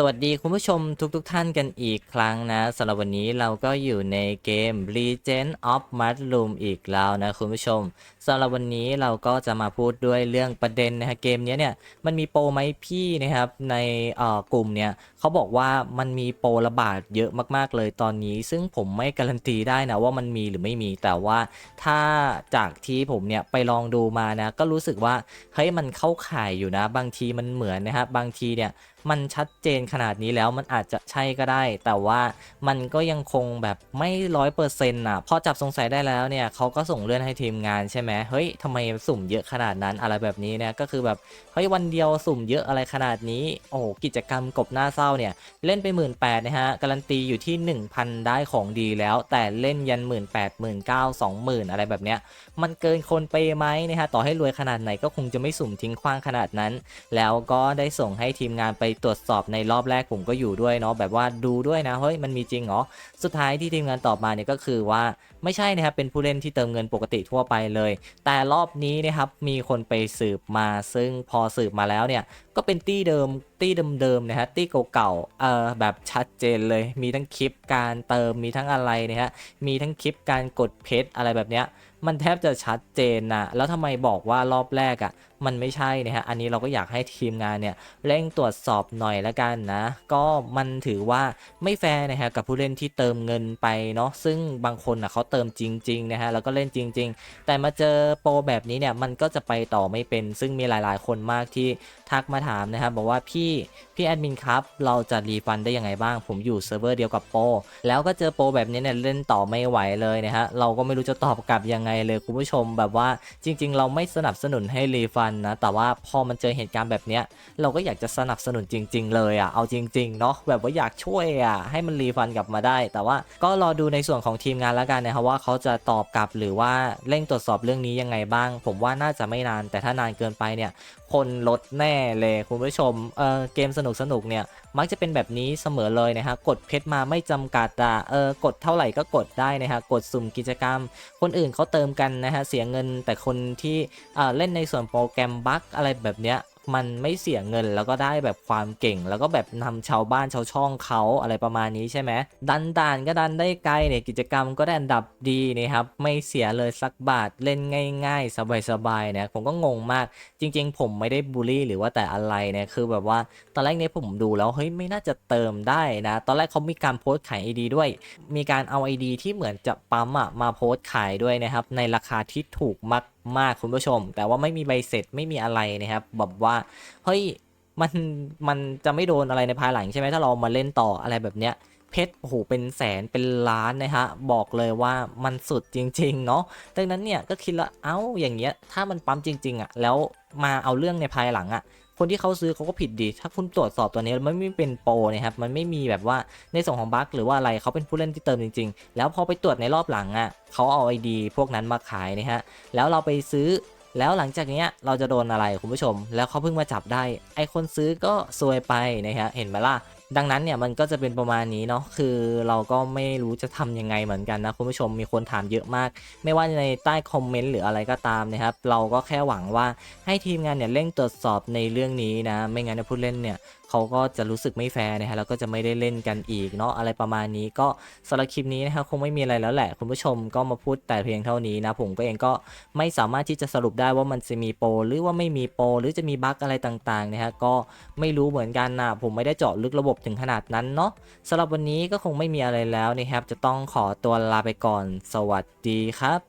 สวัสดีคุณผู้ชมทุกๆทท่านกันอีกครั้งนะสำหรับวันนี้เราก็อยู่ในเกม Legend of Mushroom อีกแล้วนะคุณผู้ชมสำหรับวันนี้เราก็จะมาพูดด้วยเรื่องประเด็นนะฮะเกมนี้เนี่ยมันมีโปรไหมพี่นะครับในเอ่อกลุ่มเนี่ยเขาบอกว่ามันมีโปรระบาดเยอะมากๆเลยตอนนี้ ซึ่งผมไม่การันตีได้นะว่ามันมีหรือไม่มีแต่ว่าถ้าจากที่ผมเนี่ยไปลองดูมานะก็รู้สึกว่าเฮ้ยมันเข้าข่ายอยู่นะ บางทีมันเหมือนนะฮะบางทีเนี่ยมันชัดเจนขนาดนี้แล้วมันอาจจะใช่ก็ได้ แต่ว่ามันก็ยังคงแบบไม่ร้อยเปอร์เซ็นต์อะพอจับสงสัยได้แล้วเนี่ยเขาก็ส่งเลื่อนให้ทีมงานใช่ไหมเฮ้ยทำไมสุ่มเยอะขนาดนั้นอะไรแบบนี้เนี่ยก็คือแบบเฮ้ยวันเดียวสุ่มเยอะอะไรขนาดนี้โอ้กิจกรรมกบหน้าเศร้าเนี่ยเล่นไปหมื่นแปดนะฮะการันตีอยู่ที่ 1,000 ได้ของดีแล้ว แต่เล่นยันหมื่นแปดหมื่นเก้าสองหมื่นอะไรแบบเนี้ยมันเกินคนไปไหมนะฮะต่อให้รวยขนาดไหนก็คงจะไม่สุ่มทิ้งขว้างขนาดนั้น แล้วก็ได้ส่งให้ทีมงานไปตรวจสอบในรอบแรกผมก็อยู่ด้วยเนาะแบบว่าดูด้วยนะเฮ้ยมันมีจริงเหรอสุดท้ายที่ทีมงานตอบมาเนี่ยก็คือว่าไม่ใช่นะครับเป็นผู้เล่นที่เติมเงินปกติทั่วไปเลย แต่รอบนี้นะครับมีคนไปสืบมาซึ่งพอสืบมาแล้วเนี่ยก็เป็นตี้เดิมตี้เดิมๆนะฮะตี้เก่าๆเอ่อแบบชัดเจนเลย มีทั้งคลิปการเติมมีทั้งอะไรนะฮะมีทั้งคลิปการกดเพชรอะไรแบบเนี้ย มันแทบจะชัดเจนนะแล้วทำไมบอกว่ารอบแรกอะ่ะ มันไม่ใช่นะฮะ อันนี้เราก็อยากให้ทีมงานเนี่ยเร่งตรวจสอบหน่อยละกันนะ ก็มันถือว่าไม่แฟร์นะฮะกับผู้เล่นที่เติมเงินไปเนาะ ซึ่งบางคนอะเขาเติมจริงๆนะฮะ แล้วก็เล่นจริง ๆ แต่มาเจอโปรแบบนี้เนี่ยมันก็จะไปต่อไม่เป็น ซึ่งมีหลายๆ คนมากที่ทักมาถามนะครับบอกว่าพี่พี่แอดมินครับ เราจะรีฟันได้ยังไงบ้าง ผมอยู่เซิร์ฟเวอร์เดียวกับโปรแล้วก็เจอโปรแบบนี้เนี่ยเล่นต่อไม่ไหวเลยนะฮะ เราก็ไม่รู้จะตอบกลับยังไงเลยคุณผู้ชมแบบว่าจริง ๆ เราไม่สนับสนุนให้รีฟันนะ แต่ว่าพอมันเจอเหตุการณ์แบบเนี้ย เราก็อยากจะสนับสนุนจริง ๆ เลยอะเอาจริง ๆ เนาะแบบว่าอยากช่วยอะให้มันรีฟันกลับมาได้ แต่ว่าก็รอดูในส่วนของทีมงานแล้วกันนะครับว่าเขาจะตอบกลับหรือว่าเร่งตรวจสอบเรื่องนี้ยังไงบ้าง ผมว่าน่าจะไม่นาน แต่ถ้านานเกินไปเนี่ยคนลดแน่เลยคุณผู้ชมเออเกมสนุกสนุกเนี่ยมักจะเป็นแบบนี้เสมอเลยนะฮะกดเพชรมาไม่จำกัดอะเออกดเท่าไหร่ก็กดได้นะฮะกดสุ่มกิจกรรม คนอื่นเขาเติติมกันนะฮะเสียเงินแต่คนที่อ่าเล่นในส่วนโปรแกรมบั๊กอะไรแบบเนี้ย มันไม่เสียเงินแล้วก็ได้แบบความเก่ง แล้วก็แบบนำชาวบ้านชาวช่องเขาอะไรประมาณนี้ใช่ไหมดันด่านก็ดันได้ไกลเนี่ยกิจกรรมก็ได้อันดับดีนะครับไม่เสียเลยสักบาทเล่นง่าย ๆ สบายๆเนี่ยผมก็งงมากจริง ๆ ผมไม่ได้บูลลี่หรือว่าแต่อะไรเนี่ยคือแบบว่าตอนแรกเนี่ยผมดูแล้วเฮ้ยไม่น่าจะเติมได้นะ ตอนแรกเขามีการโพสต์ขาย ID ด้วย มีการเอา ID ที่เหมือนจะปั๊มอะมาโพสต์ขายด้วยนะครับในราคาที่ถูกมากมากคุณผู้ชม แต่ว่าไม่มีใบเสร็จไม่มีอะไรนะครับแบบว่าเฮ้ยมันมันจะไม่โดนอะไรในภายหลังใช่ไหมถ้าเรามาเล่นต่ออะไรแบบเนี้ยเพชรโอ้โหเป็นแสนเป็นล้านนะฮะบอกเลยว่ามันสุดจริงๆเนาะดังนั้นเนี่ยก็คิดละเอ้าอย่างเงี้ยถ้ามันปั๊มจริง ๆอะแล้วมาเอาเรื่องในภายหลังอะ คนที่เขาซื้อเขาก็ผิดดีถ้าคุณตรวจสอบตัวนี้มันไม่เป็นโปรนะครับมันไม่มีแบบว่าในส่วนของบั๊กหรือว่าอะไรเขาเป็นผู้เล่นที่เติมจริง ๆ แล้วพอไปตรวจในรอบหลังอะเขาเอาไอดีพวกนั้นมาขายนะฮะแล้วเราไปซื้อแล้วหลังจากเนี้ยเราจะโดนอะไรคุณผู้ชม แล้วเขาเพิ่งมาจับได้ ไอคนซื้อก็ซวยไปนะฮะ เห็นไหมล่ะ ดังนั้นเนี่ยมันก็จะเป็นประมาณนี้เนาะคือเราก็ไม่รู้จะทำยังไงเหมือนกันนะคุณผู้ชมมีคนถามเยอะมาก ไม่ว่าในใต้คอมเมนต์หรืออะไรก็ตามนะครับ เราก็แค่หวังว่าให้ทีมงานเนี่ยเร่งตรวจสอบในเรื่องนี้นะ ไม่งั้นเนยผู้เล่นเนี่ยเขาก็จะรู้สึกไม่แฟร์นะฮะแล้วก็จะไม่ได้เล่นกันอีกเนาะอะไรประมาณนี้ก็สำหรับคลิปนี้นะครับคงไม่มีอะไรแล้วแหละ คุณผู้ชมก็มาพูดแต่เพียงเท่านี้นะผมก็เองก็ไม่สามารถที่จะสรุปได้ว่ามันจะมีโปรหรือว่าไม่มีโปรหรือจะมีบั๊กอะไรต่างๆนะฮะก็ไม่รู้เหมือนกันนะผมไม่ได้เจาะลึกระบบถึงขนาดนั้นเนาะสำหรับวันนี้ก็คงไม่มีอะไรแล้วนะครับ จะต้องขอตัวลาไปก่อน สวัสดีครับ